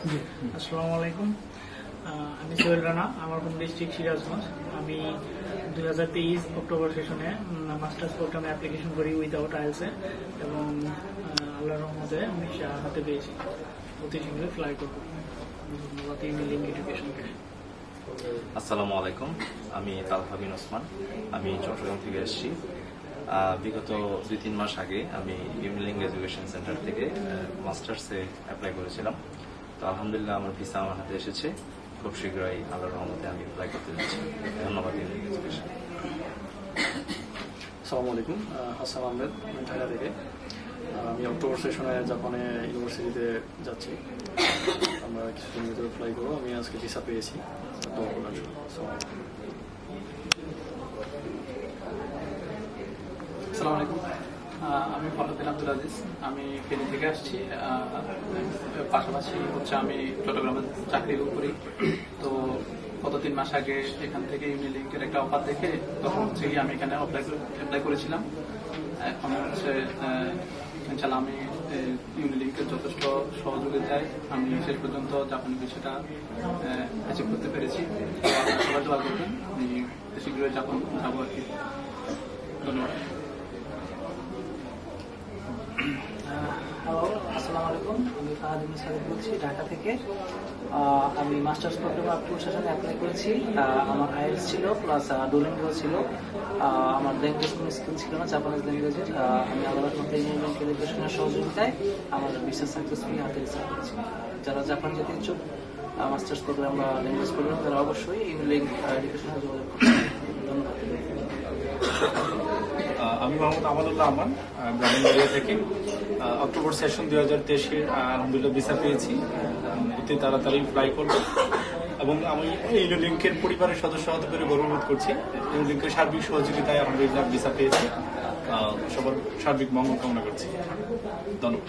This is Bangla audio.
আসসালামু আলাইকুম। আমি সোহেল রানা আমার হোম ডিস্ট্রিক্ট সিরাজগঞ্জ। আমি দুই হাজার তেইশ অক্টোবর সেশনে মাস্টার্স প্রোগ্রামে অ্যাপ্লিকেশন করি উইদাউট আইএলসে এবং আহ, আল্লাহর রহমতে আমি হাতে পেয়েছি। অতি শীঘ্রই ফ্লাই করব। ধন্যবাদ ইমেলিং এডুকেশনকে আসসালামু আলাইকুম। আমি তালহা বিন ওসমান। আমি চট্টগ্রাম থেকে এসেছি। বিগত দুই তিন মাস আগে আমি ইউনিলিং এডুকেশন সেন্টার থেকে মাস্টার্সে অ্যাপ্লাই করেছিলাম। তো আলহামদুলিল্লাহ আমার ভিসা আমার হাতে এসেছে। খুব শীঘ্রই আল্লাহর রহমতে আমি অ্যাপ্লাই করতে যাচ্ছি। ধন্যবাদ আসসালামু আলাইকুম। হাসান আহমেদ, ঢাকা থেকে। আমি অক্টোবর সেশনে জাপানে ইউনিভার্সিটিতে যাচ্ছি। আমরা কিছুদিন ভিতরে অ্যাপ্লাই করব। আমি আজকে ভিসা পেয়েছি। আসসালামু আলাইকুম। আমি ফখরুদ্দিন আব্দুল আজিজ আমি ফেনী থেকে আসছি। পাশাপাশি হচ্ছে আমি চট্টগ্রামে চাকরি করি। তো গত তিন মাস আগে এখান থেকে ইউনিলিঙ্কের একটা অফার দেখে তখন হচ্ছে গিয়ে আমি এখানে অ্যাপ্লাই অ্যাপ্লাই করেছিলাম। এখন হচ্ছে ইনশাল্লাহ আমি ইউনিলিঙ্কের যথেষ্ট সহযোগিতায় আমি শেষ পর্যন্ত জাপানি বিষয়টা অ্যাচিভ করতে পেরেছি সবাই দোয়া করবেন। আমি শীঘ্রই জাপান যাব আর কি। ধন্যবাদ হ্যালো আসসালামু আলাইকুম। আমি ফাহাদ ইবনে সাদিক বলছি ঢাকা থেকে। আমি মাস্টার্স প্রোগ্রামে প্রশাসনে অ্যাপ্লাই করেছি। আমার আইএলস ছিল প্লাস ডোলিঙ্গো ছিল। আমার ল্যাঙ্গুয়েজ কোনো স্কিল ছিল না জাপানিজ ল্যাঙ্গুয়েজের আমি আলাদা মধ্যে ইঞ্জিনিয়ারিং এডুকেশনের সহযোগিতায় আমার বিশেষ সাকসেসফুলি হাতে রিসার্চ করেছি। যারা জাপান যেতে ইচ্ছুক মাস্টার্স প্রোগ্রাম বা ল্যাঙ্গুয়েজ প্রোগ্রাম তারা অবশ্যই ইংলিশ এডুকেশনে যোগাযোগ করছে ধন্যবাদ। আমি মোহাম্মদ আমানুল্লাহ আমান ব্রাহ্মণবাড়িয়া থেকে। অক্টোবর সেশন দুই হাজার তেইশের আলহামদুলিল্লাহ ভিসা পেয়েছি। অতি তাড়াতাড়ি ফ্লাই করব। এবং আমি এই লিঙ্কের পরিবারের সদস্য হতে পেরে গর্ববোধ করছি। এই লিঙ্কের সার্বিক সহযোগিতায় আলহামদুলিল্লাহ ভিসা পেয়েছি। সবার সার্বিক মঙ্গল কামনা করছি। ধন্যবাদ।